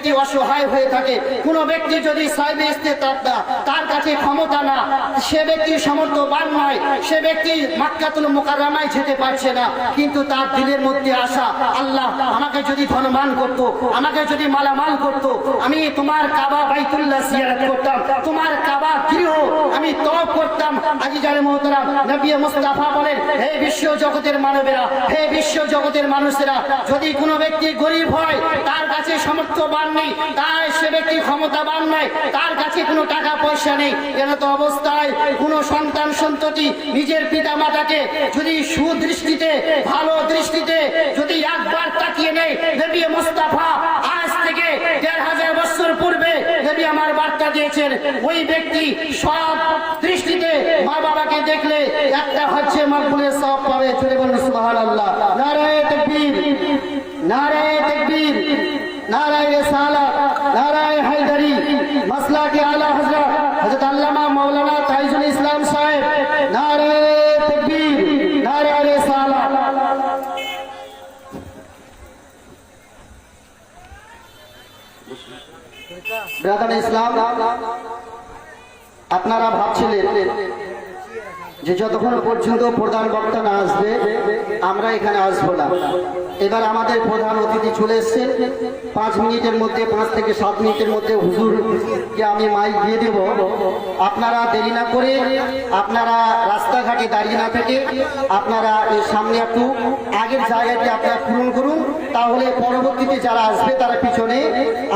ব্যক্তি অসহায় হয়ে থাকে। কোন ব্যক্তি যদি তার কাছে ক্ষমতা না, সে ব্যক্তি সমর্থবান নয় সে ব্যক্তি মাক্কাতুল মোকাররামায় যেতে পারছে না। কিন্তু তার দিলের মধ্যে আসা আল্লাহ আমাকে যদি ধনবান করত, আমাকে যদি মালামাল করত, আমি তোমার কাবা বাইতুল্লাহ জিয়ারত করতাম, তোমার কাবা গৃহ আমি তপ করতাম। আজি জানে মোহতারাম, নবী মুস্তাফা বলেন, হে বিশ্ব জগতের মানবেরা, হে বিশ্ব জগতের মানুষেরা, যদি কোনো ব্যক্তি গরিব হয়, তার কাছে সামর্থ্যবান ওই ব্যক্তি সব দৃষ্টিতে মা বাবাকে দেখলে একটা হচ্ছে মাকবুলের সব নারায়ে তাকবীর নারায়ে ব্রাদার ইসলাম আপনারা ভাবছিলেন যে যতক্ষণ পর্যন্ত প্রধান বক্তা না আসবে, আমরা এখানে আসব না। এবার আমাদের প্রধান অতিথি চলে এসছেন। পাঁচ মিনিটের মধ্যে, পাঁচ থেকে সাত মিনিটের মধ্যে হুজুরকে আমি মাইক দিয়ে দেব। আপনারা দেরি না করে, আপনারা রাস্তাঘাটে দাঁড়িয়ে না থেকে আপনারা এর সামনে একটু আগের জায়গাটি আপনারা পূরণ করুন, তাহলে পরবর্তীতে যারা আসবে, তারা পিছনে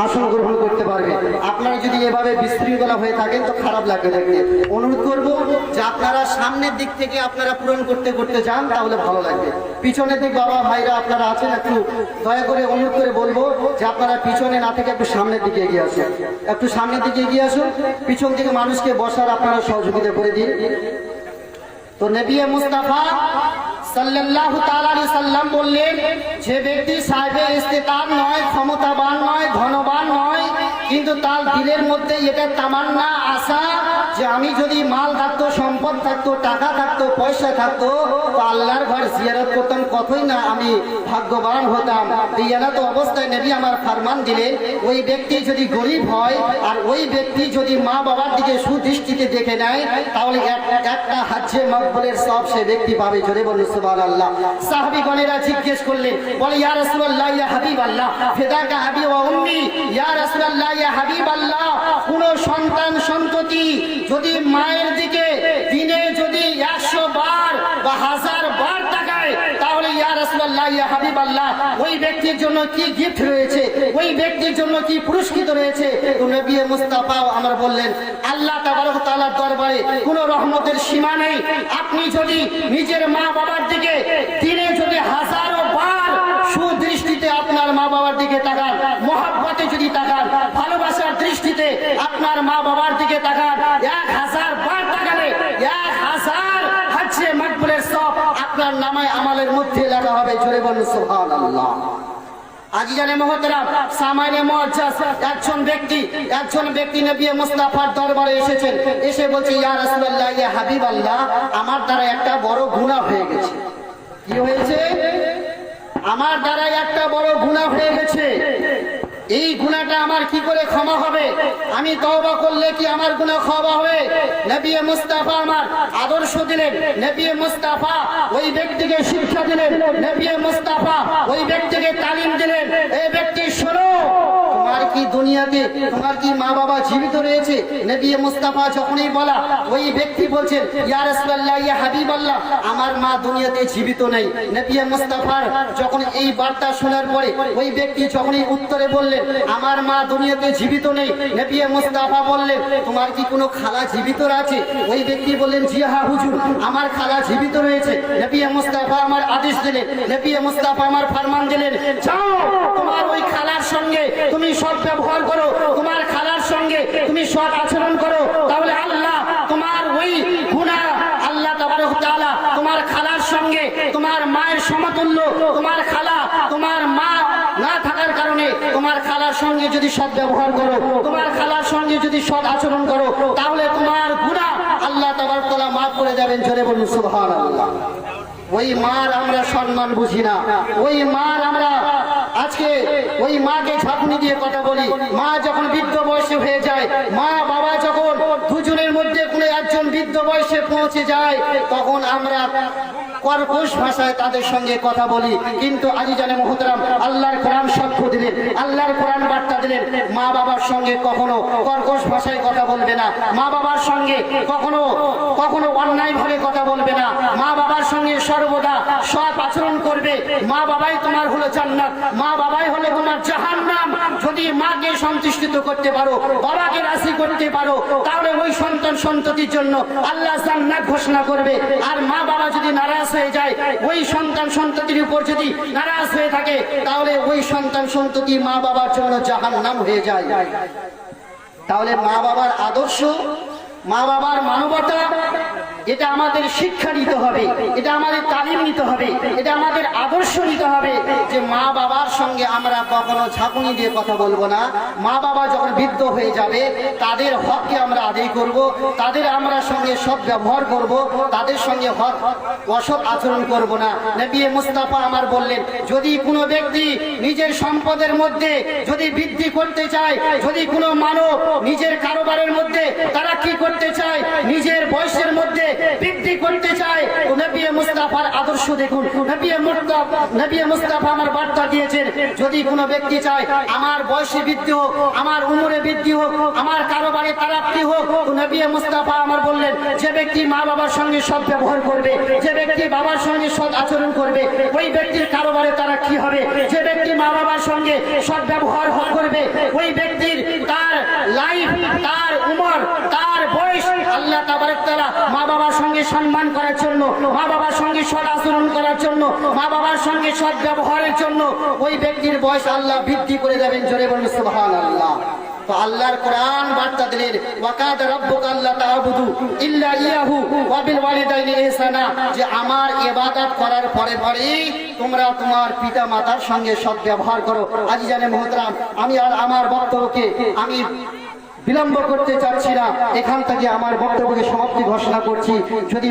আসন গ্রহণ করতে পারবে। আপনারা যদি এভাবে বিশৃঙ্খলা হয়ে থাকেন, তো খারাপ লাগবে দেখতে। অনুরোধ করব যে আপনারা সামনের দিক থেকে আপনারা পূরণ করতে করতে যান, তাহলে ভালো লাগবে। পিছনের দিক বাবা ভাইরা আপনারা আছেন, একটু দয়া করে অনুরোধ করে বলব যে আপনারা পিছনে না থেকে একটু সামনের দিকে এগিয়ে আসুন। একটু সামনের দিকে এগিয়ে আসুন, পিছন থেকে মানুষকে বসার আপনারা সহযোগিতা করে দিন। তো নবী মুস্তাফা সাল্লাল্লাহু বললেন, যে ব্যক্তি সাহেবে ইস্তেতাব নয়, ক্ষমতাবান নয়, ধনবান নয়, কিন্তু তার দিলের মধ্যে এটা তামান্না, আশা যে আমি যদি মাল থাকতো, সম্পদ থাকতো, টাকা থাকতো, পয়সা থাকতো আল্লাহর ঘর জিয়ারত করতাম, কতই না আমি ভাগ্যবান হতাম। তো অবস্থায় নেবি আমার ফারমান দিলেন, ওই ব্যক্তি যদি গরিব হয়, আর ওই ব্যক্তি যদি মা বাবার দিকে সুদৃষ্টিতে দেখে নেয়, তাহলে এক- একটা হাজ্যে মকবুলের সব সে ব্যক্তি পাবে। জোরে বলুন, সুবহানাল্লাহ। সাহাবীগণেরা জিজ্ঞেস করলেন, বলে, ইয়া রাসূলুল্লাহ, ইয়া হাবিবাল্লাহ, ফিদাকা আবি ওয়া উম্মি, ইয়া রাসূলুল্লাহ, ইয়া হাবিবাল্লাহ, কোন সন্তান সন্ততি যদি মায়ের দিকে দিনে যদি একশো বার বা হাজার বার তাকায়, তাহলে ইয়া রাসূলুল্লাহ, ইয়া হাবিবাল্লাহ, ওই ব্যক্তির জন্য কি গিফট রয়েছে? ওই ব্যক্তির জন্য কি পুরস্কৃত রয়েছে? নবী আমার বললেন, আল্লাহ তাবারক তাআলার দরবারে কোনো রহমতের সীমা নেই। আপনি যদি নিজের মা বাবার দিকে দিনে যদি হাজারো বার সুদৃষ্টিতে আপনার মা বাবার দিকে তাকান, মহাব্বতে যদি তাকান, ভালোবাসার দৃষ্টিতে আপনার মা বাবার দিকে তাকান এক হাজার বার তাকালে এক হাজার হচ্ছে মকবুলের সব আপনার নামায় আমালের মধ্যে লেখা হবে, জোরে বলুন সোহান একজন ব্যক্তি দরবারে এসেছেন। এসে বলছে আমার দ্বারা একটা বড় গুনাহ হয়ে গেছে। কি হয়েছে? আমার দ্বারা একটা বড় গুনাহ হয়ে গেছে। এই গুণাটা আমার কি করে ক্ষমা হবে? আমি তওবা করলে কি আমার গুণা ক্ষমা হবে? নবী মুস্তাফা আমার আদর্শ দিলেন, নবী মুস্তাফা ওই ব্যক্তিকে শিক্ষা দিলেন, নবী মুস্তাফা ওই ব্যক্তিকে তালিম দিলেন, এই ব্যক্তি শোনো, তোমার কি দুনিয়াতে তোমার কি মা বাবা জীবিত রয়েছে? নবী মুস্তাফা যখনই বলা, ওই ব্যক্তি বলছেন, ইয়া রাসূলুল্লাহ, ইয়া হাবিবাল্লাহ, আমার মা দুনিয়াতে জীবিত নেই। নবী মুস্তাফার যখন এই বার্তা শোনার পরে ওই ব্যক্তি যখনই উত্তরে বললেন, আমার মা দুনিয়াতে জীবিত নেই। নবী মুস্তাফা বললেন, তোমার কি কোনো খালা জীবিত আছে? ওই ব্যক্তি বললেন, জি হ্যাঁ হুজুর, আমার খালা জীবিত রয়েছে। নবী মুস্তাফা আমার আদেশ দিলেন, নবী মুস্তাফা আমার ফরমান দিলেন, যাও, তোমার ওই খালার সঙ্গে তুমি সব ব্যবহার করো, তোমার খালার সঙ্গে তুমি সৎ আচরণ করো, তাহলে আল্লাহ তোমার ওই গুনাহ আল্লাহ তোমার খালার সঙ্গে তোমার মায়ের সমতুল্য, তোমার খালা তোমার মা না থাকার কারণে তোমার খালার সঙ্গে যদি সৎ ব্যবহার করো, তোমার খালার সঙ্গে যদি সৎ আচরণ করো, তাহলে তোমার গুনাহ আল্লাহ তাবারক তাআলা মাফ করে যাবেন জোরে বলুন সুবহানাল্লাহ। ওই মার আমরা সম্মান বুঝি না, ওই মার আমরা আজকে ওই মাকে ঝাঁকুনি দিয়ে কথা বলি। মা যখন বৃদ্ধ বয়সে হয়ে যায়, মা বাবা যখন দুজনের মধ্যে কোনো একজন বৃদ্ধ বয়সে পৌঁছে যায়, তখন আমরা কর্কশ ভাষায় তাদের সঙ্গে কথা বলি। কিন্তু আজি জানে মহতরাম, আল্লাহর কোরআন সাক্ষ্য দিলেন, আল্লাহর কোরআন বার্তা দিলেন, মা বাবার সঙ্গে কখনো কর্কশ ভাষায় কথা বলবে না। মা বাবার সঙ্গে কখনো কখনো অন্যায় ভাবে কথা বলবে না। মা বাবার সঙ্গে সর্বদা সৎ আচরণ করবে। মা বাবাই তোমার হলো জান্নাত। মা বাবাই হলো তোমার জাহান্নাম। যদি মাকে সন্তুষ্টিত করতে পারো, বাবাকে রাশি করতে পারো, তাহলে ওই সন্তান সন্ততির জন্য আল্লাহ জান্নাত ঘোষণা করবে। আর মা বাবা যদি নারাজ হয়ে যায়, ওই সন্তান সন্ততির উপর যদি নারাজ হয়ে থাকে, তাহলে ওই সন্তান সন্ততি মা বাবার জন্য জাহান নাম হয়ে যায়। তাহলে মা বাবার আদর্শ মা বাবার মানবতা এটা আমাদের শিক্ষা নিতে হবে, এটা আমাদের তালিম নিতে হবে, এটা আমাদের আদর্শ নিতে হবে যে মা বাবার সঙ্গে আমরা কখনো ঝাঁকুনি দিয়ে কথা বলব না। মা বাবা যখন বৃদ্ধ হয়ে যাবে, তাদের হককে আমরা আদায় করব, তাদের আমরা সঙ্গে সৎ ব্যবহার করব, তাদের সঙ্গে হক অসৎ আচরণ করব না। নবী মুস্তাফা আমার বললেন, যদি কোনো ব্যক্তি নিজের সম্পদের মধ্যে যদি বৃদ্ধি করতে চায়, যদি কোনো মানব নিজের কারোবারের মধ্যে তারা কি করতে চায়, নিজের বয়সের মধ্যে বৃদ্ধি করতে চায়, নবী মুস্তাফার আদর্শ দেখুন। নবী মুস্তাফা নবী মুস্তাফা আমার বার্তা দিয়েছেন। যদি কোনো ব্যক্তি চায়, আমার বয়সে বৃদ্ধি হোক, আমার উমরে বৃদ্ধি হোক, আমার কারোবারে তারাপ্তি হোক নবী মুস্তাফা আমার বললেন, যে ব্যক্তি মা বাবার সঙ্গে সৎ ব্যবহার করবে, যে ব্যক্তি বাবার সঙ্গে সৎ আচরণ করবে, ওই ব্যক্তির কারোবারে তারা কি হবে। যে ব্যক্তি মা বাবার সঙ্গে সৎ ব্যবহার করবে, ওই ব্যক্তির তার লাইফ তার উমর, তার বয়স, আল্লাহ তাবারক তাআলা মা বাবার সঙ্গে সম্মান করার জন্য, মা বাবার সঙ্গে সৎ আচরণ করার জন্য, মা বাবার সঙ্গে সৎ ব্যবহারের জন্য ওই ব্যক্তির বয়স আল্লাহ বৃদ্ধি করে দেবেন। জোরে বলুন রাব্বুকা আল্লাহ আমার করার পরে পরেই তোমরা তোমার পিতা মাতার সঙ্গে করো। আমি আর আমার বক্তব্যকে আমি বিলম্ব করতে চাচ্ছি না। এখান থেকে আমার বক্তব্যকে সমাপ্তি ঘোষণা করছি। যদি